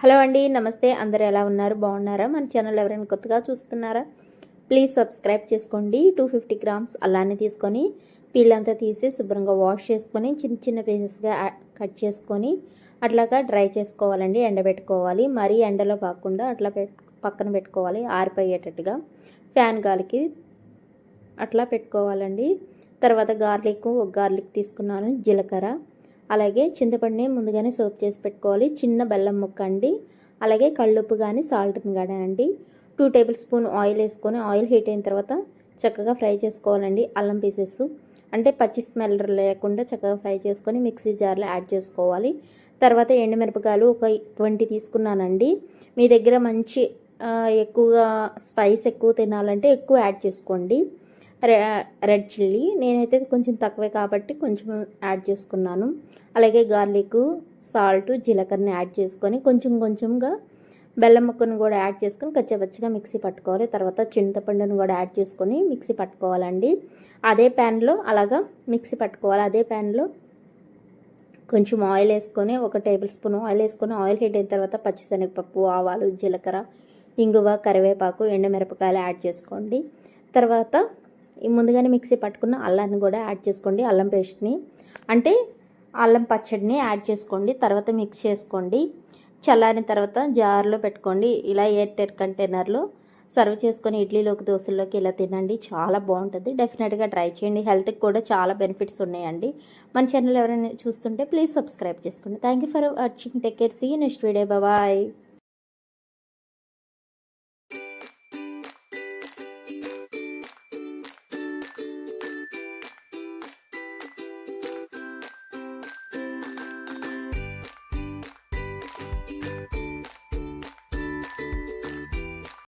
Hello అండి నమస్తే. అందరు ఎలా ఉన్నారు? బాగున్నారా? మన ఛానల్ ఎవరైనా కొత్తగా చూస్తున్నారా? ప్లీజ్ సబ్స్క్రైబ్ చేసుకోండి. టూ ఫిఫ్టీ గ్రామ్స్ అలానే తీసుకొని పీల్ అంతా తీసి శుభ్రంగా వాష్ చేసుకొని చిన్న చిన్న పీసెస్గా కట్ చేసుకొని అట్లాగా డ్రై చేసుకోవాలండి ఎండబెట్టుకోవాలి. మరీ ఎండలో కాకుండా అట్లా పక్కన పెట్టుకోవాలి ఆరిపోయేటట్టుగా. ఫ్యాన్ గాలికి అట్లా పెట్టుకోవాలండి. తర్వాత గార్లిక్ ఒక గార్లిక్ తీసుకున్నాను జీలకర్ర. అలాగే చింతపండుని ముందుగానే సోప్ చేసి పెట్టుకోవాలి. చిన్న బెల్లం ముక్క అండి. అలాగే కళ్ళుప్పు కానీ సాల్ట్ కానీ అండి. టూ టేబుల్ స్పూన్ ఆయిల్ వేసుకొని ఆయిల్ హీట్ అయిన తర్వాత చక్కగా ఫ్రై చేసుకోవాలండి. అల్లం పీసెస్. అంటే పచ్చి స్మెల్ లేకుండా చక్కగా ఫ్రై చేసుకొని మిక్సీ జార్లో యాడ్ చేసుకోవాలి. తర్వాత ఎండుమిరపకాయలు ఒక ట్వంటీ తీసుకున్నానండి. మీ దగ్గర మంచి ఎక్కువగా స్పైస్ ఎక్కువ తినాలంటే ఎక్కువ యాడ్ చేసుకోండి. Red chilli. నేనైతే కొంచెం తక్కువే కాబట్టి కొంచెం యాడ్ చేసుకున్నాను. అలాగే గార్లిక్ సాల్ట్ జీలకర్రని యాడ్ చేసుకొని కొంచెం కొంచెంగా బెల్లం ముక్కను కూడా యాడ్ చేసుకొని కచ్చపచ్చగా మిక్సీ పట్టుకోవాలి. తర్వాత చింతపండును కూడా యాడ్ చేసుకొని మిక్సీ పట్టుకోవాలండి. అదే ప్యాన్లో అలాగా మిక్సీ పట్టుకోవాలి. అదే ప్యాన్లో కొంచెం ఆయిల్ వేసుకొని ఒక టేబుల్ స్పూన్ ఆయిల్ వేసుకొని ఆయిల్ హీట్ అయిన తర్వాత పచ్చిశనగపప్పు ఆవాలు జీలకర్ర ఇంగువ కరివేపాకు ఎండుమిరపకాయలు యాడ్ చేసుకోండి. తర్వాత ఈ ముందుగానే మిక్సీ పట్టుకున్న అల్లాన్ని కూడా యాడ్ చేసుకోండి అల్లం పేస్ట్ని. అంటే అల్లం పచ్చడిని యాడ్ చేసుకోండి తర్వాత మిక్స్ చేసుకోండి. చల్లారిన తర్వాత జార్లో పెట్టుకోండి ఇలా ఎయిర్ టెర్ కంటైనర్లో సర్వ్ చేసుకొని ఇడ్లీలోకి దోశల్లోకి ఇలా తినండి. చాలా బాగుంటుంది. డెఫినెట్గా ట్రై చేయండి. హెల్త్కి కూడా చాలా బెనిఫిట్స్ ఉన్నాయండి. మన ఛానల్ ఎవరైనా చూస్తుంటే ప్లీజ్ సబ్స్క్రైబ్ చేసుకోండి. Thank you for watching. Take care. See next video. Bye.